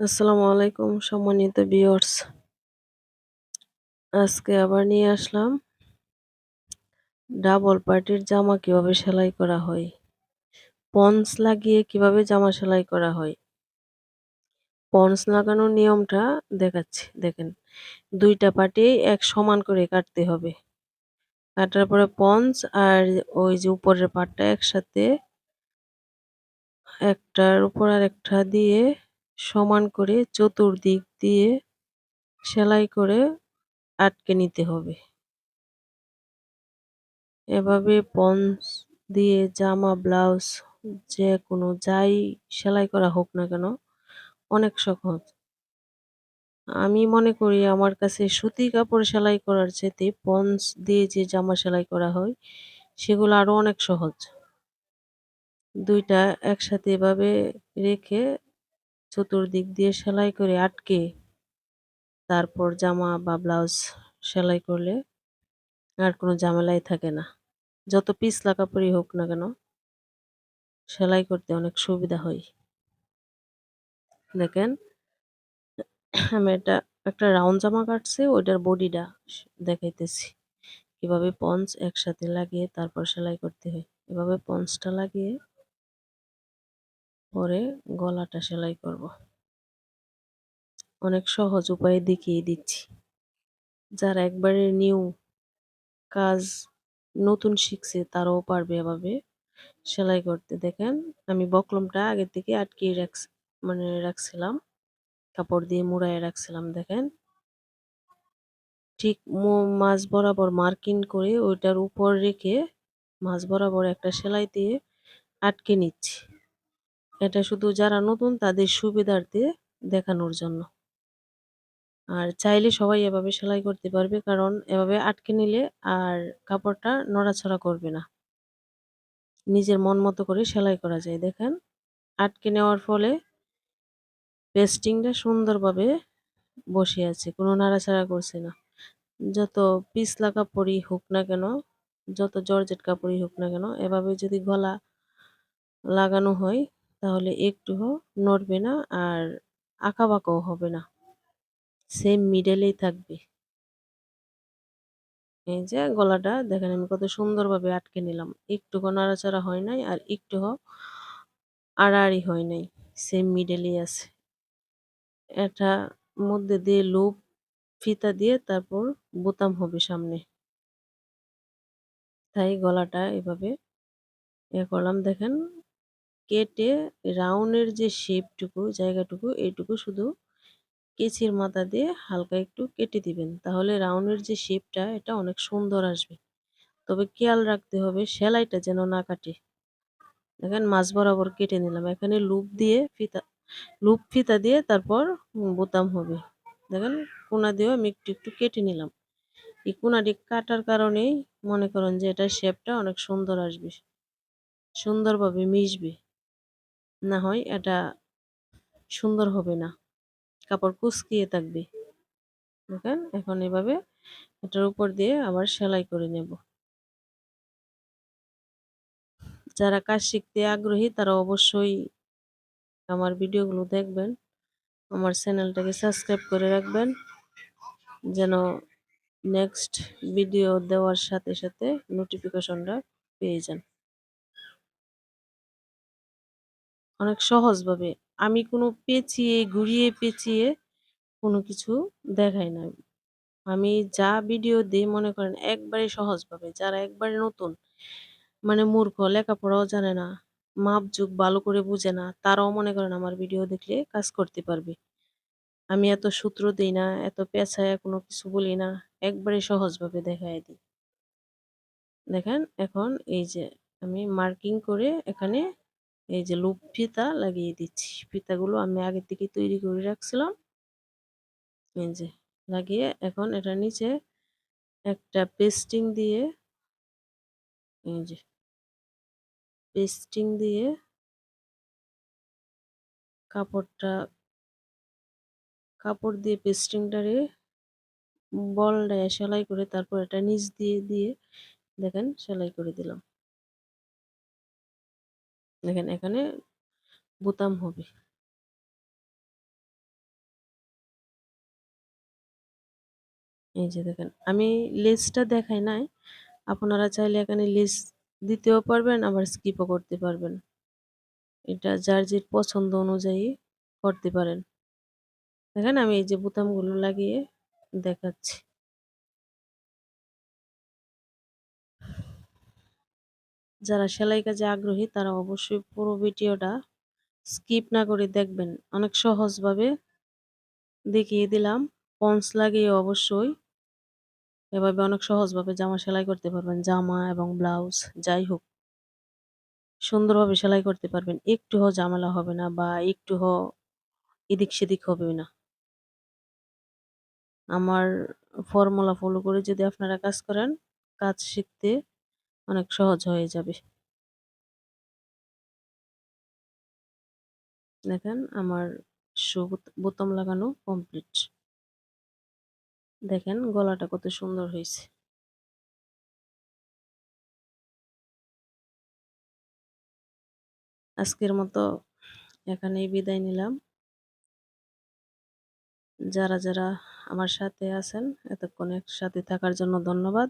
আসসালামু আলাইকুম, সম্মানিত ভিউয়ার্স। আজকে আবার নিয়ে আসলাম ডাবল পার্টির জামা কীভাবে সেলাই করা হয়, পন্স লাগিয়ে কীভাবে জামা সেলাই করা হয়। পন্স লাগানোর নিয়মটা দেখাচ্ছি, দেখেন। দুইটা পার্টি এক সমান করে কাটতে হবে। কাটার পরে পন্স আর ওই যে উপরের পাটটা একসাথে একটার উপর আর একটা দিয়ে সমান করে চতুর্দিক দিয়ে সেলাই করে আটকে নিতে হবে। এভাবে পন্স দিয়ে জামা, ব্লাউজ যে কোনো যাই সেলাই করা হোক না কেন, অনেক সহজ। আমি মনে করি আমার কাছে সুতি কাপড় সেলাই করার চাইতে পন্স দিয়ে যে জামা সেলাই করা হয়, সেগুলো আরও অনেক সহজ। দুইটা একসাথে এভাবে রেখে চতুর্দিক দিয়ে সেলাই করে আটকে, তারপর জামা বা ব্লাউজ সেলাই করলে আর কোনো ঝামেলাই থাকে না। যত পিছলা কাপড়ই হোক না কেন, সেলাই করতে অনেক সুবিধা হয়। দেখেন, আমি এটা একটা রাউন্ড জামা কাটছি, ওইটার বডিটা দেখাইতেছি। কীভাবে পঞ্চ একসাথে লাগিয়ে তারপর সেলাই করতে হয়। এভাবে পঞ্চটা লাগিয়ে পরে গলাটা সেলাই করব। অনেক সহজ উপায়ে দেখিয়ে দিচ্ছি। যারা একবারে নিউ কাজ নতুন শিখছে, তারাও পারবে এভাবে সেলাই করতে। দেখেন, আমি বকলমটা আগের থেকে আটকিয়ে রাখছি মানে রাখছিলাম, কাপড় দিয়ে মুড়ায় রাখছিলাম, দেখেন। ঠিক মাছ বরাবর মার্কিং করে ওইটার উপর রেখে মাছ বরাবর একটা সেলাই দিয়ে আটকে নিচ্ছি। এটা শুধু যারা নতুন তাদের সুবিধার্থে দেখানোর জন্য। আর চাইলে সবাই এভাবে সেলাই করতে পারবে, কারণ এভাবে আটকে নিলে আর কাপড়টা নড়াছড়া করবে না। নিজের মন মতো করে সেলাই করা যায়। দেখেন, আটকে নেওয়ার ফলে পেস্টিংটা সুন্দরভাবে বসে আছে, কোনো নাড়াছাড়া করছে না। যত পিছলা কাপড়ই হোক না কেন, যত জর্জেট কাপড়ই হোক না কেন, এভাবে যদি গলা লাগানো হয় তাহলে একটুও নড়বে না আর আঁকা বাঁকাও হবে না। সেম মিডেলেই থাকবে। এই যে গলাটা দেখেন আমি কত সুন্দরভাবে আটকে নিলাম। একটু নাড়াচাড়া হয় নাই আর একটু আড়াআড়ি হয় নাই। সেম মিডেলেই আছে। এটা মধ্যে দিয়ে লুপ ফিতা দিয়ে তারপর বোতাম হবে সামনে। তাই গলাটা এভাবে এ করলাম। দেখেন কেটে রাউন্ডের যে শেপটুকু, জায়গাটুকু, এইটুকু শুধু কেচির মাথা দিয়ে হালকা একটু কেটে দিবেন। তাহলে রাউন্ডের যে শেপটা, এটা অনেক সুন্দর আসবে। তবে খেয়াল রাখতে হবে, সেলাইটা যেন না কাটে। দেখেন মাছ বরাবর কেটে নিলাম। এখানে লুপ দিয়ে ফিতা, লুপ ফিতা দিয়ে তারপর বোতাম হবে। দেখেন, কোনা দিয়েও আমি একটু একটু কেটে নিলাম। এই কোনাটি কাটার কারণেই মনে করেন যে এটা শেপটা অনেক সুন্দর আসবে। সুন্দরভাবে মিশবে। না হয় এটা সুন্দর হবে না। কাপড় কুচকিয়ে থাকবে। দেখেন এখন এভাবে এটার উপর দিয়ে আবার সেলাই করে নেব। যারা কাজ শিখতে আগ্রহী তারা অবশ্যই আমার ভিডিওগুলো দেখবেন, আমার চ্যানেলটাকে সাবস্ক্রাইব করে রাখবেন, যেন নেক্সট ভিডিও দেওয়ার সাথে সাথে নোটিফিকেশনটা পেয়ে যান। অনেক সহজভাবে। আমি কোনো পেঁচিয়ে, ঘুরিয়ে পেঁচিয়ে কোনো কিছু দেখাই না। আমি যা ভিডিও দিই মনে করেন একবারে সহজভাবে, যারা একবারে নতুন মানে মূর্খ, লেখাপড়াও জানে না মাপ যুগ ভালো করে বুঝে না, তারাও মনে করেন আমার ভিডিও দেখলে কাজ করতে পারবে। আমি এত সূত্র দিই না, এত পেঁচায় কোনো কিছু বলি না, একবারে সহজভাবে দেখায় দিই। দেখেন, এখন এই যে আমি মার্কিং করে এখানে এই যে লুপ ফিতা লাগিয়ে দিচ্ছি। ফিতাগুলো আমি আগের থেকে তৈরি করে রাখছিলাম। এই যে লাগিয়ে এখন এটা নিচে একটা পেস্টিং দিয়ে এই যে পেস্টিং দিয়ে কাপড়টা কাপড় দিয়ে পেস্টিংটারে বল সেলাই করে তারপর এটা নিচ দিয়ে দিয়ে দেখেন সেলাই করে দিলাম। দেখেন এখানে বোতাম হবে। এই যে দেখেন, আমি লেসটা দেখাই নাই। আপনারা চাইলে এখানে লেস দিতেও পারবেন, আবার স্কিপও করতে পারবেন। এটা যার যে পছন্দ অনুযায়ী করতে পারেন। দেখেন আমি এই যে বোতামগুলো লাগিয়ে দেখাচ্ছি। যারা সেলাই কাজে আগ্রহী তারা অবশ্যই পুরো ভিডিওটা স্কিপ না করে দেখবেন। অনেক সহজভাবে দেখিয়ে দিলাম। পন্স লাগিয়ে অবশ্যই এভাবে অনেক সহজভাবে জামা সেলাই করতে পারবেন। জামা এবং ব্লাউজ যাই হোক। সুন্দরভাবে সেলাই করতে পারবেন। একটু একটুও ঝামেলা হবে না বা একটু একটুও এদিক সেদিক হবে না। আমার ফর্মুলা ফলো করে যদি আপনারা কাজ করেন, কাজ শিখতে অনেক সহজ হয়ে যাবে। দেখেন আমার শু বোতাম লাগানো কমপ্লিট। দেখেন গলাটা কত সুন্দর হয়েছে আজকের মতো এখানেই বিদায় নিলাম। যারা, যারা আমার সাথে আছেন এতক্ষণ একসাথে থাকার জন্য ধন্যবাদ।